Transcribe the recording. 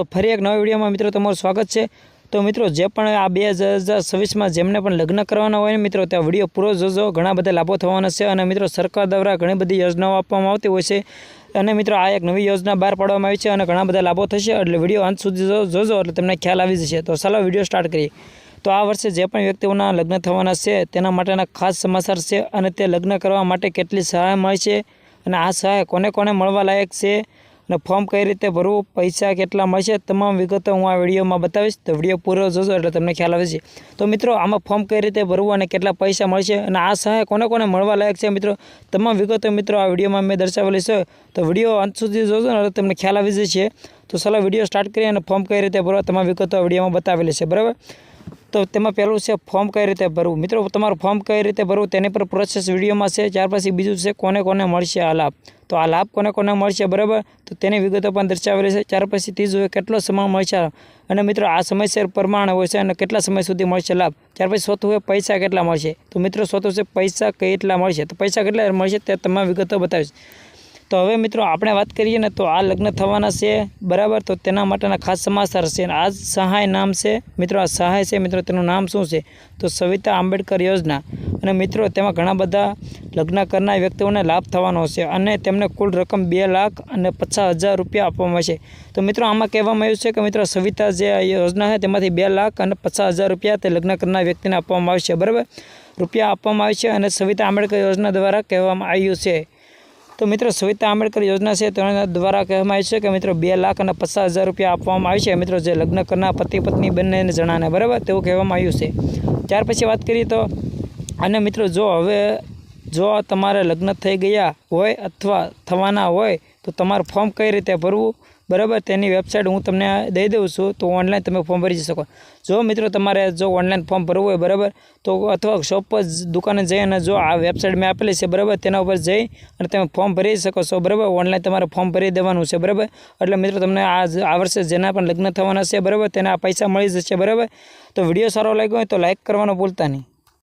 તો ફરી એક નવા વિડીયોમાં મિત્રો તમારું સ્વાગત છે. તો મિત્રો, જે પણ આ બે હજાર છવ્વીસમાં જેમને પણ લગ્ન કરવાના હોય ને મિત્રો, ત્યાં વીડિયો પૂરો જોજો. ઘણા બધા લાભો થવાના છે અને મિત્રો, સરકાર દ્વારા ઘણી બધી યોજનાઓ આપવામાં આવતી હોય છે. અને મિત્રો, આ એક નવી યોજના બહાર પાડવામાં આવી છે અને ઘણા બધા લાભો થશે. એટલે વીડિયો અંત સુધી જોજો એટલે તમને ખ્યાલ આવી જશે. તો ચાલો વીડિયો સ્ટાર્ટ કરીએ. તો આ વર્ષે જે પણ વ્યક્તિઓના લગ્ન થવાના છે, તેના માટેના ખાસ સમાચાર છે અને તે લગ્ન કરવા માટે કેટલી સહાય મળે છે અને આ સહાય કોને કોને મળવા લાયક છે? અને ફોર્મ કઈ રીતે ભરવું, પૈસા કેટલા મળશે, તમામ વિગતો હું આ વિડીયોમાં બતાવીશ. તો વીડિયો પૂરો જોજો એટલે તમને ખ્યાલ આવે છે તો મિત્રો, આમાં ફોર્મ કઈ રીતે ભરવું અને કેટલા પૈસા મળશે અને આ સહાય કોને કોને મળવા લાયક છે મિત્રો, તમામ વિગતો મિત્રો આ વિડીયોમાં મેં દર્શાવેલી છે. તો વીડિયો અંત સુધી જોજો એટલે તમને ખ્યાલ આવી જશે. તો ચાલો વીડિયો સ્ટાર્ટ કરીએ અને ફોર્મ કઈ રીતે ભરવા તમામ વિગતો આ વિડીયોમાં બતાવેલી છે. બરાબર? તો તેમાં પહેલું છે ફોર્મ કઈ રીતે ભરવું? મિત્રો, તમારું ફોર્મ કઈ રીતે ભરવું તેની પર પ્રોસેસ વિડીયોમાં છે, ત્યાર પછી બીજું છે કોને કોને મળશે આ લાભ? તો આ લાભ કોને કોને મળશે, બરાબર? તો તેની વિગતો પણ દર્શાવેલી છે, ત્યાર પછી ત્રીજું કેટલો સમય મળશે? અને મિત્રો, આ સમયસર પ્રમાણે હોય છે અને કેટલા સમય સુધી મળશે લાભ? ત્યાર પછી ચોથું હોય પૈસા કેટલા મળશે? તો મિત્રો, ચોથું છે પૈસા કેટલા મળશે? તો પૈસા કેટલા મળશે તે તમામ વિગતો બતાવીશ. તો હવે મિત્રો આપણે વાત કરીએ ને તો આ લગ્ન થવાના છે, બરાબર? તો તેના માટેના ખાસ સમાચાર છે આ સહાય નામ છે. મિત્રો આ સહાય છે, મિત્રો તેનું નામ શું છે? તો સવિતા આંબેડકર યોજના. અને મિત્રો તેમાં ઘણા બધા લગ્ન કરનાર વ્યક્તિઓને લાભ થવાનો છે અને તેમને કુલ રકમ બે લાખ અને પચાસ હજાર રૂપિયા આપવામાં છે. તો મિત્રો આમાં કહેવામાં આવ્યું છે કે મિત્રો સવિતા જે યોજના છે તેમાંથી બે લાખ અને પચાસ હજાર રૂપિયા તે લગ્ન કરનાર વ્યક્તિને આપવામાં આવશે, બરાબર? રૂપિયા આપવામાં આવશે અને સવિતા આંબેડકર યોજના દ્વારા કહેવામાં આવ્યું છે. તો મિત્રો સવિતા આંબેડકર યોજના છે તેના દ્વારા કહેવામાં આવ્યું છે કે મિત્રો બે લાખ અને પચાસ હજાર રૂપિયા આપવામાં આવે છે. મિત્રો જે લગ્ન કરનાર પતિ પત્ની બંનેને જણાને, બરાબર? તેવું કહેવામાં આવ્યું છે. ત્યાર પછી વાત કરીએ તો, અને મિત્રો જો હવે જો તમારે લગ્ન થઈ ગયા હોય અથવા થવાના હોય, તો તમારું ફોર્મ કઈ રીતે ભરવું? બરાબર? તેની વેબસાઇટ હું તમને દઈ દઉં છું, તો ઓનલાઈન તમે ફોર્મ ભરી શકો. જો મિત્રો તમારે જો ઓનલાઈન ફોર્મ ભરવું હોય, બરાબર? તો અથવા શોપ પર દુકાને જઈ અને જો આ વેબસાઇટ મેં આપેલી છે, બરાબર? તેના ઉપર જઈ અને તમે ફોર્મ ભરી શકો છો, બરાબર? ઓનલાઈન તમારે ફોર્મ ભરી દેવાનું છે, બરાબર? એટલે મિત્રો તમને આ આ વર્ષે જેના પણ લગ્ન થવાના છે, બરાબર? તેના પૈસા મળી જશે, બરાબર? તો વીડિયો સારો લાગ્યો હોય તો લાઇક કરવાનું ભૂલતા નહીં.